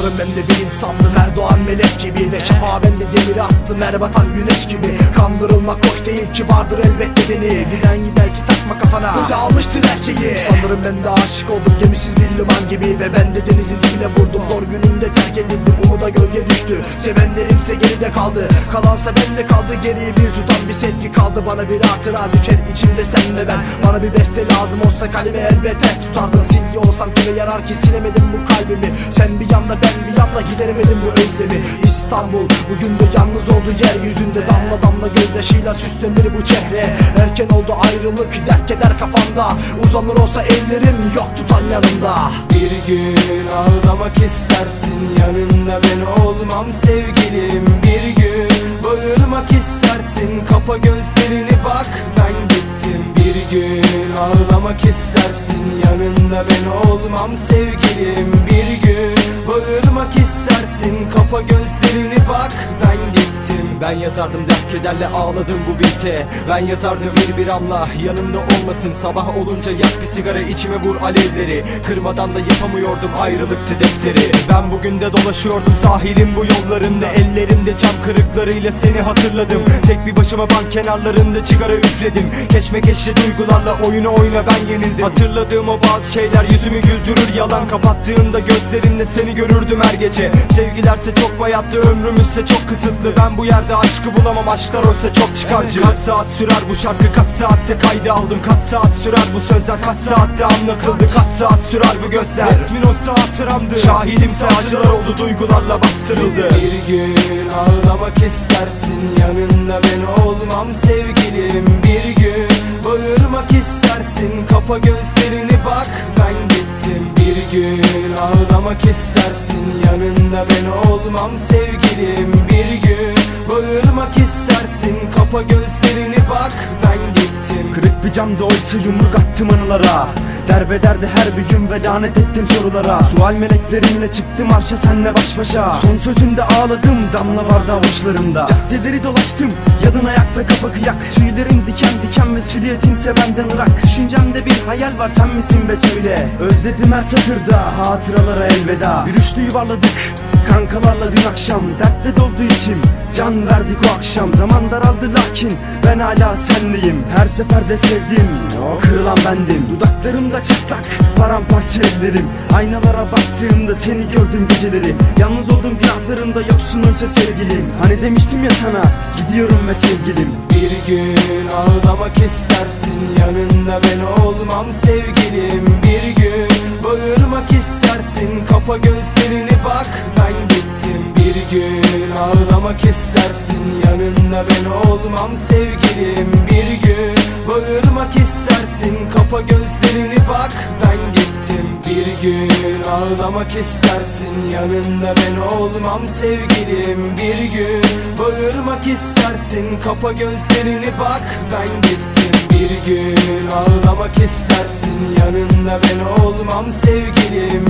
Sanırım ben de bir insandım Erdoğan melek gibi. Ve şafağı ben de demiri attım her batan güneş gibi. Kandırılmak hoş değil ki vardır elbette beni. Giden gider ki takma kafana. Göze almıştır her şeyi. Sanırım ben de aşık oldum gemisiz bir liman gibi. Ve ben de denizin dibine vurdum. Zor günümde terk edildim umuda gölge düştü Sevenlerimse geride kaldı. Kalansa bende kaldı geriye bir tutan bir sevgi kaldı. Bana bir hatıra düşer içimde sen ve ben. Bana bir beste lazım olsa kalemi elbette tutardım. Silgi olsam kime yarar ki? Silemedim bu kalbimi. Sen bir yanda ben bir yanda gideremedim bu özlemi. İstanbul bugün de yalnız oldu yeryüzünde. Damla damla gözyaşıyla süslenir bu çehre. Erken oldu ayrılık dert keder kafamda. Uzanır olsa ellerim yok tutan yanımda Bir gün ağlamak istersin yanında ben olmam sevgilim. Bir gün bağırmak istersin kapa gözlerini bak ben gittim. Bir gün ağlamak istersin yanında ben olmam sevgilim Ben yazardım dert kederle ağladım bu bite Ben yazardım bir bir amla yanımda olmasın. Sabah olunca yak bir sigara içime vur alevleri. Kırmadan da yapamıyordum ayrılıktı defteri Ben bugün de dolaşıyordum sahilin bu yollarında. Ellerimde cam kırıklarıyla seni hatırladım. Tek bir başıma bank kenarlarında sigara üfledim. Keşmekeşli duygularla oyunu oyna ben yenildim. Hatırladığım o bazı şeyler yüzümü güldürür. Yalan kapattığımda gözlerimle seni görürdüm her gece. Sevgilerse çok bayattı ömrümüzse çok kısıtlı. Ben bu yerde aşkı bulamam aşklar oysa çok çıkarcı Kaç saat sürer bu şarkı kaç saatte kaydı aldım? Kaç saat sürer bu sözler kaç saatte anlatıldı? Kaç saat sürer bu gözler? Resmin oysa hatıramdı. Şahidimse acılar oldu duygularla bastırıldı. Bir gün ağlamak istersin yanında ben olmam sevgilim. Bir gün bağırmak istersin kapa gözlerini bak ben gittim. Bir gün ağlamak istersin yanında ben olmam sevgilim. Bir gün bağırmak istersin kapa gözlerini bak ben gittim. Kırık bir camda oysa yumruk attım anılara. Derbederdi her bir gün ve lanet ettim sorulara. Sual meleklerimle çıktım arşa senle baş başa. Son sözünde ağladım damla vardı avuçlarımda. Caddeleri dolaştım yalın ayak ve kafa kıyak Tüylerin diken silüetinse benden ırak. Düşüncemde bir hayal var sen misin be söyle. Özledim her satırda hatıralara elveda. Bir üçlü yuvarladık Kankalarla dün akşam dertle doldu içim. Can verdik o akşam zaman daraldı lakin Ben hala senleyim her seferde sevdim O kırılan bendim. Dudaklarımda çıplak paramparça ellerim. Aynalara baktığımda seni gördüm geceleri. Yalnız oldum günahlarımda yoksun oysa sevgilim. Hani demiştim ya sana gidiyorum ve sevgilim. Bir gün ağlamak istersin yanında ben olmam sevgilim. Bir gün bağırmak istersin kapa gözlerini ben gittim Bir gün. Ağlamak istersin yanında ben olmam sevgilim. Bir gün bağırmak istersin kapa gözlerini bak. Ben gittim Bir gün. Ağlamak istersin yanında ben olmam sevgilim. Bir gün bağırmak istersin kapa gözlerini bak. Ben gittim Bir gün. Ağlamak istersin yanında ben olmam sevgilim